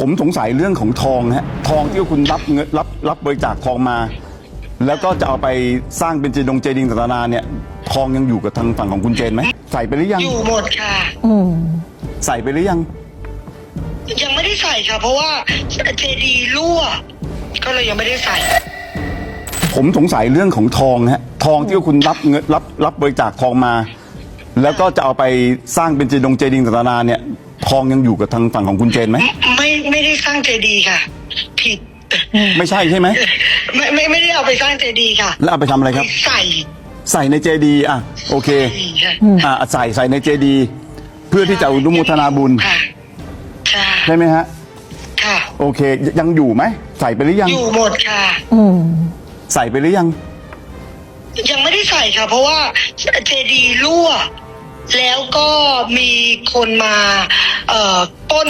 ผมสงสัยเรื่องของทองฮะทองที่คุณรับเงินรับรับบริจาคทองมา แล้วก็จะเอาไปสร้างเป็นเจดงเจดีย์ต่างๆนานาเนี่ยทองยังอยู่กับทางฝั่งของคุณเจนไหมใส่ไปหรือยัง อยู่หมดค่ะ อืมใส่ไปหรือยัง ยังไม่ได้ใส่ค่ะ เพราะว่าเจดีรั่ว ก็เลยยังไม่ได้ใส่ ผมสงสัยเรื่องของทองฮะทองที่คุณรับเงินรับรับบริจาคทองมา แล้วก็จะเอาไปสร้างเป็นเจดงเจดีย์ต่างๆนานาเนี่ย ทองยังอยู่กับทางฝั่งของคุณเจนไหมไม่ไม่ได้สร้างเจดีค่ะ ผิดไม่ใช่ใช่ไหมไม่ไม่ไม่ได้เอาไปสร้างเจดีค่ะ แล้วเอาไปทำอะไรครับไปใส่ใส่ในเจดีย์อะโอเคค่ะอ่าใส่ใส่ในเจดีย์เพื่อที่จะอนุโมทนาบุญค่ะใช่ใช่ไหมฮะค่ะ โอเค ยังอยู่ไหมใส่ไปหรือยัง อยู่หมดค่ะ อืมใส่ไปหรือยัง ยังไม่ได้ใส่ค่ะ เพราะว่าเจดีรั่ว แล้วก็มีคนมาเอ่อป้น